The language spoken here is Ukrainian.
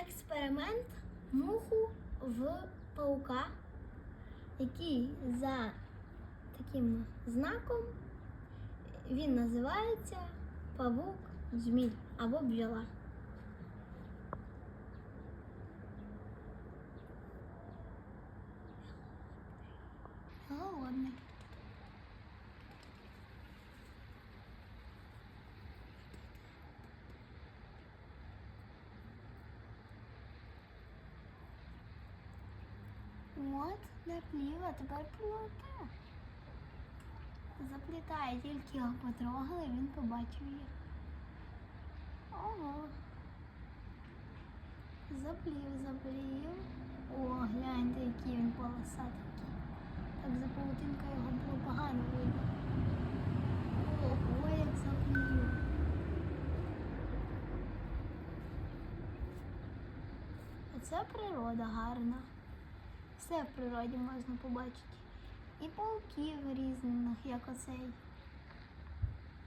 експеримент муху в паука, який за таким знаком він називається павук змій або бджола. Голодний. От, наплів, а тепер плота. Заплітає, тільки його потрогали, він побачив її. Ого. Заплів, заплів. О, гляньте, який він полосатий. Так за паутинкою його було погано видно. Ого, як заплів. Оце природа гарна. Все в природі можна побачити. І пауків різних, як оцей.